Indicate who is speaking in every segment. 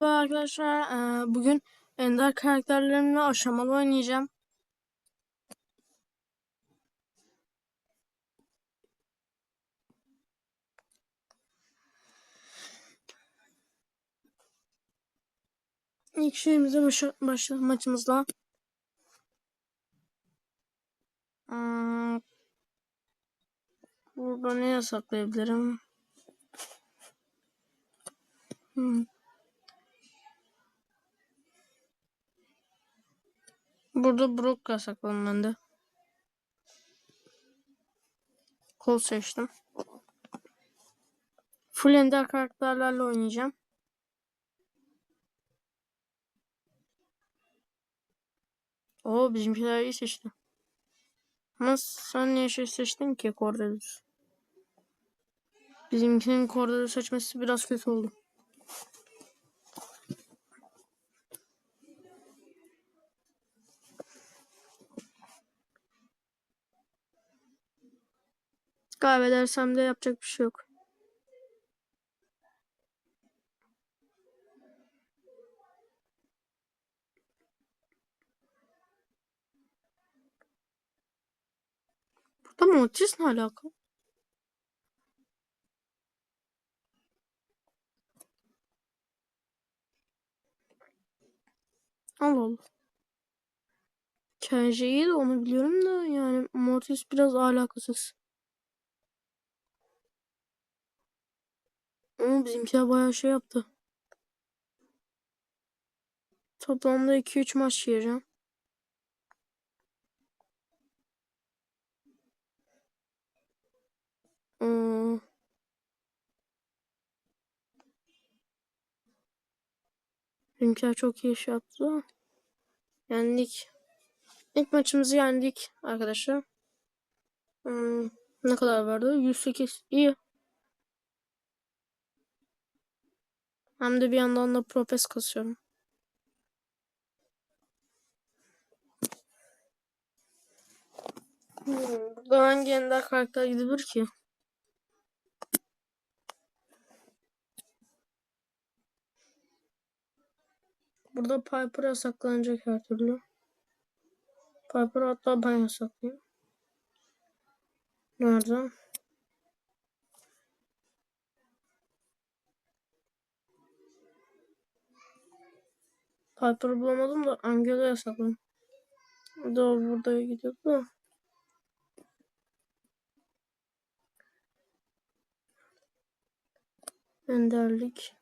Speaker 1: Merhaba arkadaşlar. Ee, bugün Ender karakterlerimle aşamalı oynayacağım. İlk şeyimize başla başlayalım maçımızla. Hmm, burada ne yasaklayabilirim? Hmm. Burada Brock yasakladım ben de. Kol seçtim. Full Ender karakterlerle oynayacağım. Oo bizimkiler iyi seçti. Ama sen niye şey seçtin ki Cordelius? Bizimkinin Cordelius seçmesi biraz kötü oldu. Kaybedersem de yapacak bir şey yok. Burada Mortis ne alaka? Allah Allah. Kenji iyi de onu biliyorum da yani Mortis biraz alakasız. Ama bizimkiler bayağı şey yaptı. Toplamda 2-3 maç yiyeceğim. Hmm. Bizimkiler çok iyi iş yaptı. Yendik. İlk maçımızı yendik arkadaşlar. Hmm. Ne kadar verdi? 108. İyi. Hem de bir yandan da propes kasıyorum. Hmm, burada hangi ender karakter gidebilir ki? Burada Piper yasaklanacak her türlü. Piper hatta ben yasaklayayım. Nerede? Piper'ı bulamadım da Angela yasakladım. O da burada gidiyordu da. Enderlik.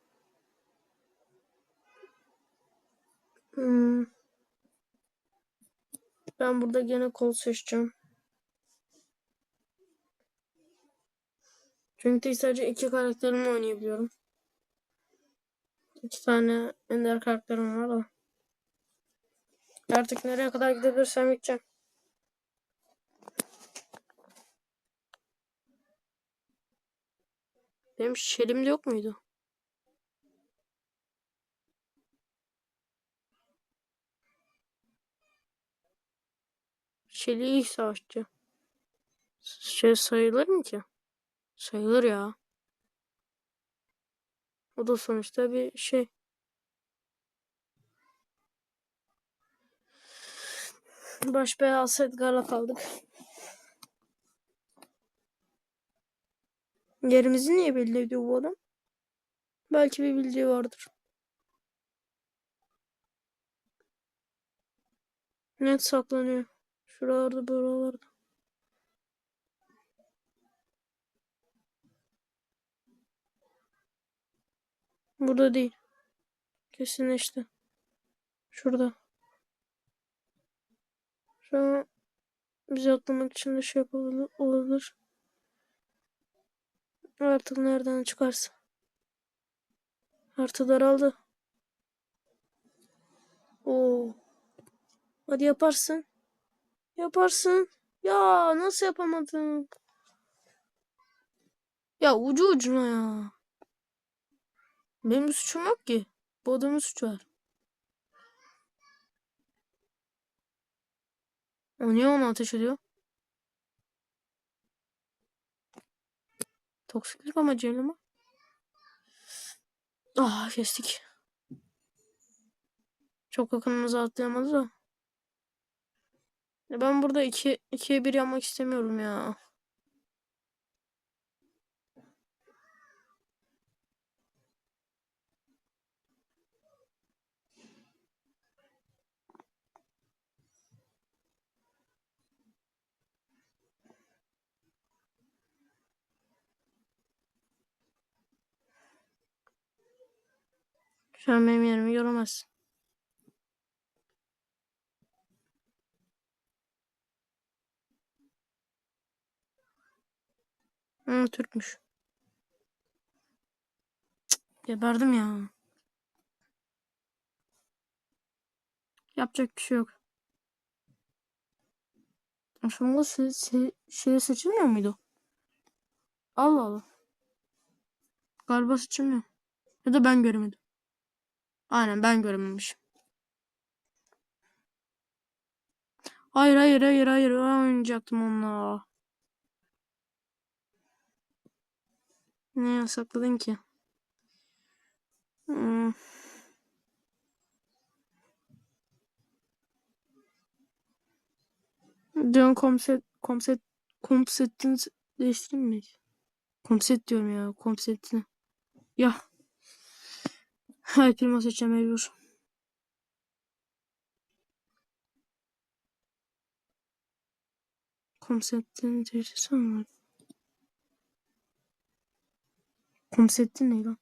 Speaker 1: Hmm. Ben burada gene kol seçeceğim. Çünkü sadece iki karakterimle oynayabiliyorum. İki tane ender karakterim var da. Artık nereye kadar gidebilirsem gideceğim. Benim şelim de yok muydu? Şeli iyi savaşçı. Şey sayılır mı ki? Sayılır ya. O da sonuçta bir şey. Baş belası Edgar'la kaldık. Yerimizi niye belli bu adam? Belki bir bildiği vardır. Net saklanıyor. Şuralarda buralarda. Burada değil. Kesinleşti. Şurada. Şu an bizi atlamak için de şey yapabilir, olabilir. Artık nereden çıkarsa. Artı daraldı. Oo. Hadi yaparsın. Yaparsın. Ya nasıl yapamadım? Ya ucu ucuna ya. Benim bir suçum yok ki. Bu adamın suçu var. O niye onu ateş ediyor? Toksiklik amacıyla mı? Ah kestik. Çok yakınımıza atlayamadı da. Ben burada 2 2'ye 1 yapmak istemiyorum ya. Şu an benim yerimi göremezsin. Hı, Türkmüş. Cık, Geberdim ya. Yapacak bir şey yok. Aslında se se şey seçilmiyor muydu? Allah Allah. Galiba seçilmiyor. Ya da ben göremedim. Aynen ben görememişim. Hayır hayır hayır hayır. Oynayacaktım onunla. Ne yasakladın ki? Hmm. Dön komset komset komsetini değiştireyim mi? Komset diyorum ya komsetini. Ya. Hayır prima seçeceğim mecbur. Komsetini değiştirsem mi? Komsetin ne lan?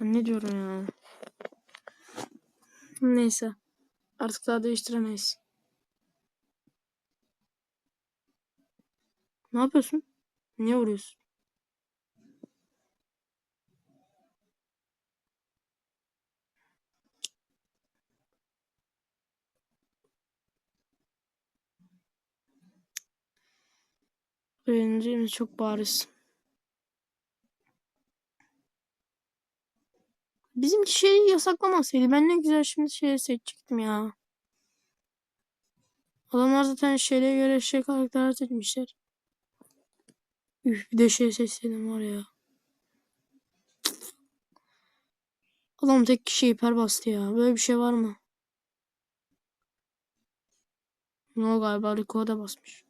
Speaker 1: Ben ne diyorum ya? Neyse. Artık daha değiştiremeyiz. Ne yapıyorsun? Niye vuruyorsun? Beğeneceğimiz çok bariz. Bizimki şeyi yasaklamasaydı ben ne güzel şimdi şey seçecektim ya. Adamlar zaten şeyle göre şey karakter seçmişler. Üf bir de şey seçseydim var ya. Adam tek kişi hiper bastı ya. Böyle bir şey var mı? No galiba Rico basmış.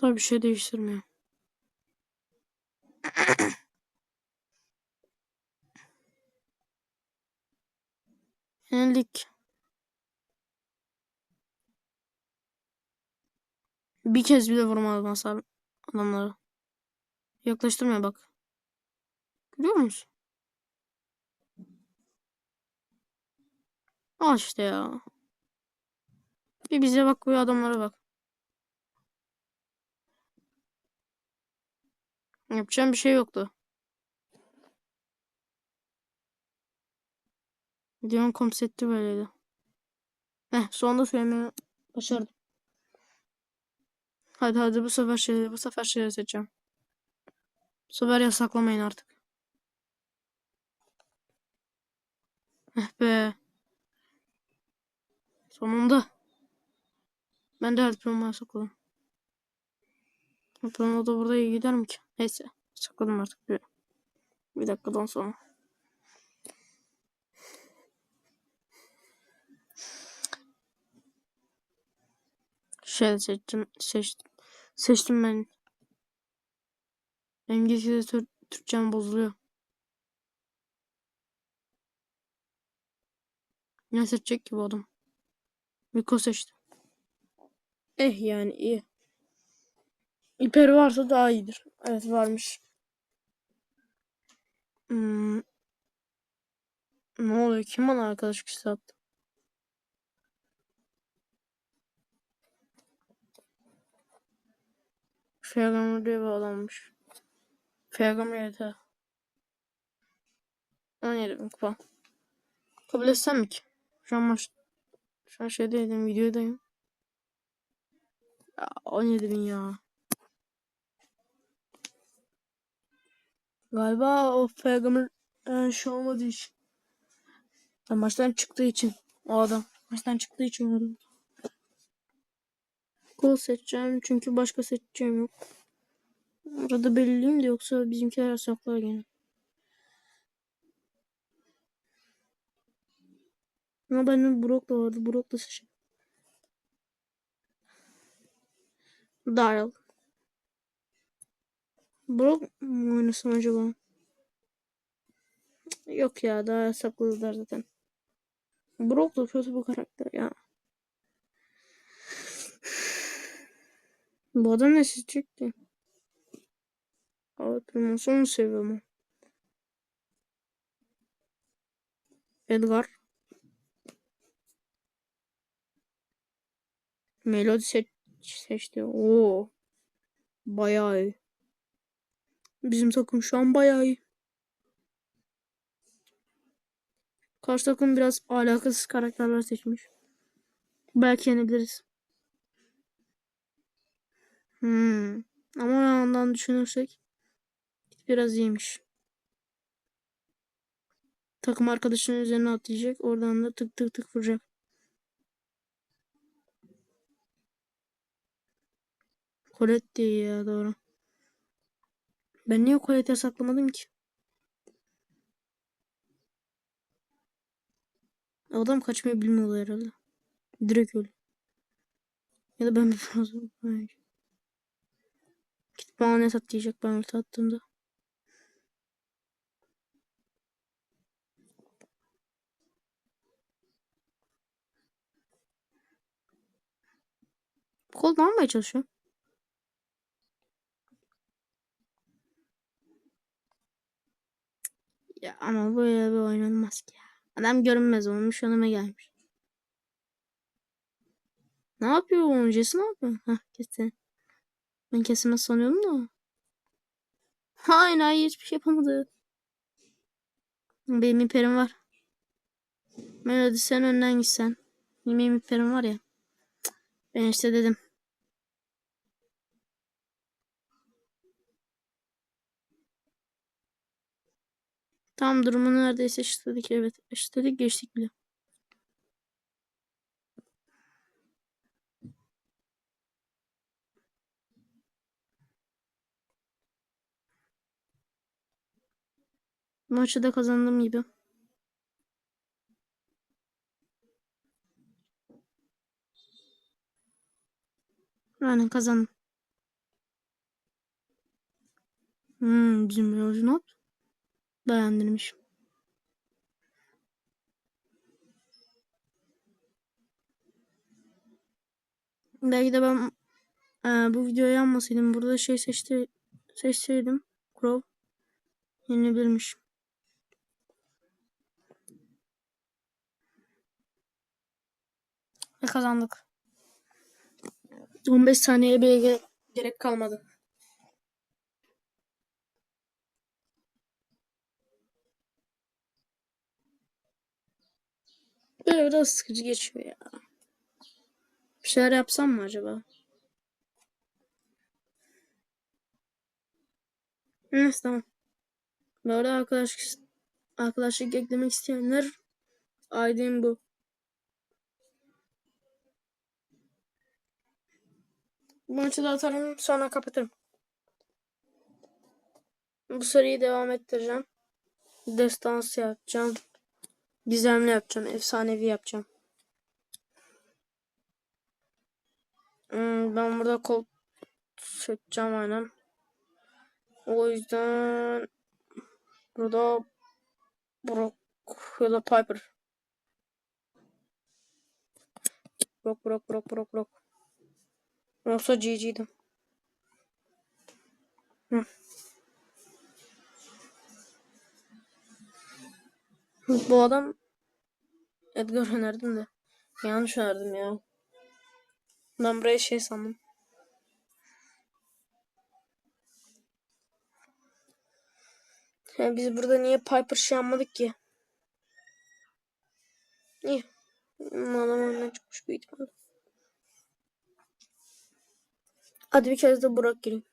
Speaker 1: Tabii bir şey değiştirmiyor. Yenildik. Bir kez bile vurmadım hasar adamlara. Yaklaştırmaya bak. Görüyor musun? Al işte ya. Bir bize bak bu adamlara bak. Yapacağım bir şey yoktu. Diyon konsepti böyleydi. Heh sonunda söylemeyi başardım. Hadi hadi bu sefer şey bu sefer şey seçeceğim. Bu sefer yasaklamayın artık. Eh be. Sonunda. Ben de her yasakladım. Promo da burada iyi gider mi ki? Neyse. Yasakladım artık. Bir, bir dakikadan sonra. Şey seçtim. Seçtim. Seçtim ben. Benim Tür Türkçem bozuluyor. Ne seçecek ki bu adam? Miko seçti. Eh yani iyi. İper varsa daha iyidir. Evet varmış. Hmm. Ne oluyor? Kim bana arkadaş kişisi attı? Fergamur diye bağlanmış. Fergamur YT. 17 bin kupa. Kabul etsem mi ki? Şu an maç... Şu an şeydeydim, videodayım. Ya 17 bin ya. Galiba o Fergamur e, şey olmadığı için. Ya maçtan çıktığı için o adam. Maçtan çıktığı için adam. Gol seçeceğim çünkü başka seçeceğim yok. Orada belirleyeyim de yoksa bizimkiler yasaklar gene. Ama benim Brock da vardı. Brock da seçim. Daryl. Brock mu oynasam acaba? Yok ya daha yasakladılar zaten. Brock da kötü bir karakter ya. Bu adam ne seçecekti? Evet ben onu seviyorum. Edgar. Melody seç seçti. Oo. Bayağı iyi. Bizim takım şu an bayağı iyi. Karşı takım biraz alakasız karakterler seçmiş. Belki yenebiliriz. Hmm. Ama bir yandan düşünürsek biraz iyiymiş. Takım arkadaşının üzerine atlayacak. Oradan da tık tık tık vuracak. Colette diye ya doğru. Ben niye Colette yasaklamadım ki? Adam kaçmayı bilmiyor herhalde. Direkt öyle. Ya da ben bir fazla. Gidip bana ne sat diyecek ben ulti attığımda. Kol ne yapmaya çalışıyor? Ya ama böyle bir oynanmaz ki. Adam görünmez olmuş önüme gelmiş. Ne yapıyor o öncesi ne yapıyor? Hah kesin. Ben kesilmez sanıyordum da. Hayır hayır hiçbir şey yapamadı. Benim iperim var. Melody sen önden gitsen. Benim iperim var ya. Ben işte dedim. Tam durumu neredeyse eşitledik. Evet eşitledik geçtik bile. Maçı da kazandım gibi. Aynen kazandım. Hmm, bizim yolcu not beğendirmiş. Belki de ben e, bu videoyu yanmasaydım burada şey seçti seçseydim Crow yenilebilirmiş. Ve kazandık. 15 saniye bile ge- gerek kalmadı. Böyle biraz sıkıcı geçiyor ya. Bir şeyler yapsam mı acaba? Neyse tamam. Bu arada arkadaş, arkadaşlık eklemek isteyenler ID'm bu. Bu maçı da atarım sonra kapatırım. Bu seriyi devam ettireceğim. Destansı yapacağım. Gizemli yapacağım. Efsanevi yapacağım. Hmm, ben burada kol seçeceğim aynen. O yüzden burada Brock ya da Piper. Brock Brock Brock Brock Brock. Yoksa GG'dim. Hı. Bu adam Edgar önerdim de. Yanlış önerdim ya. Ben buraya şey sandım. Ya biz burada niye Piper şey yapmadık ki? İyi. Adam oyundan çıkmış büyük ihtimalle. Hadi bir kez de Burak gireyim.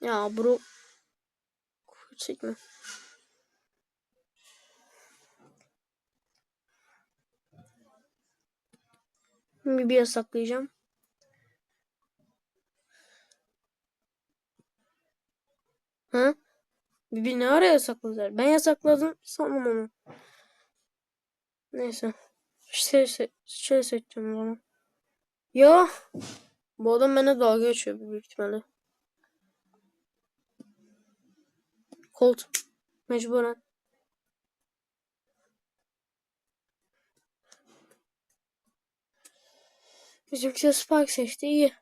Speaker 1: Ya Burak çekme. Bir, bir yasaklayacağım. Ha? Bir ne ara yasakladılar? Ben yasakladım sanmam onu. Neyse. Şey, şey, şey seçeceğim o zaman. Ya. Bu adam bana dalga geçiyor büyük ihtimalle. Colt. Mecburen. Bizimki Spike seçti. iyi.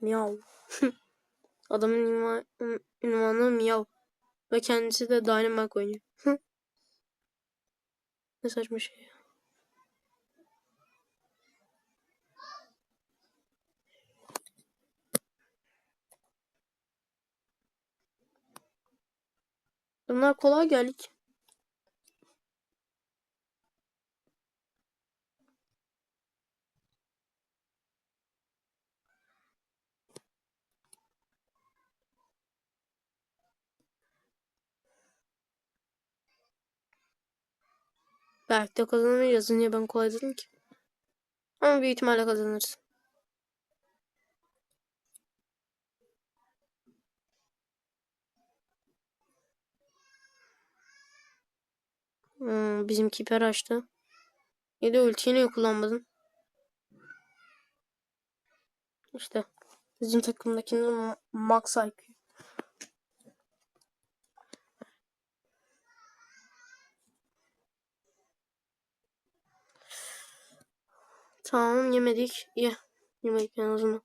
Speaker 1: Miyav. Adamın ünva, ün- ünvanı Miyav. Ve kendisi de Dynamite oynuyor. Ne saçma şey ya. Bunlar kolay geldik. Belki de kazanamayacağız. Niye ben kolay dedim ki? Ama büyük ihtimalle kazanırız. Hmm, bizim kiper açtı. Ya da ultiyi niye kullanmadın? İşte. Bizim takımdakinin ma- max IQ. Tamam yemedik. İyi. Yemedik en azından.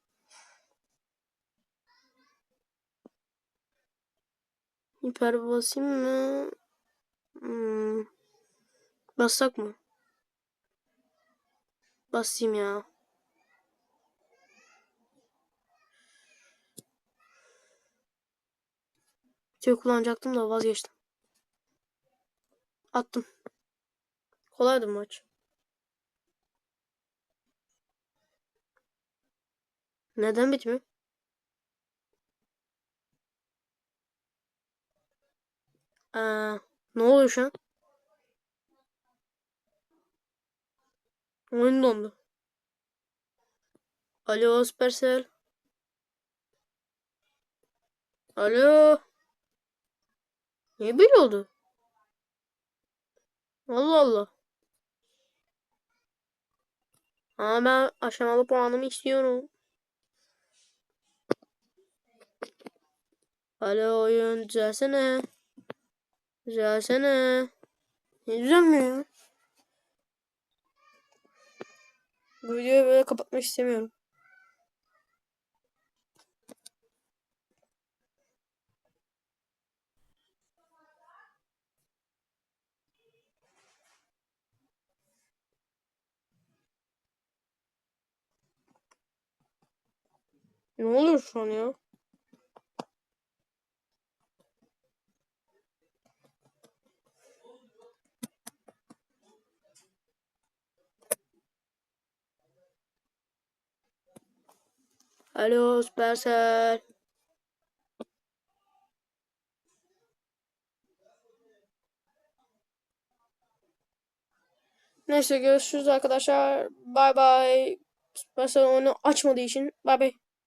Speaker 1: Hiper basayım mı? Hmm. Bassak mı? Basayım ya. Şey kullanacaktım da vazgeçtim. Attım. Kolaydı maç. Neden bitmiyor? Ee, ne oluyor şu an? Oyun dondu. Alo Supercell. Alo. Niye böyle oldu? Allah Allah. Aa ben aşamalı puanımı istiyorum. Alo oyun düzelsene. Düzelsene. Ne düzelmiyor? Bu videoyu böyle kapatmak istemiyorum. Ne oluyor şu an ya? Alo Supercell. Neyse görüşürüz arkadaşlar. Bay bay. Supercell onu açmadığı için bay bay.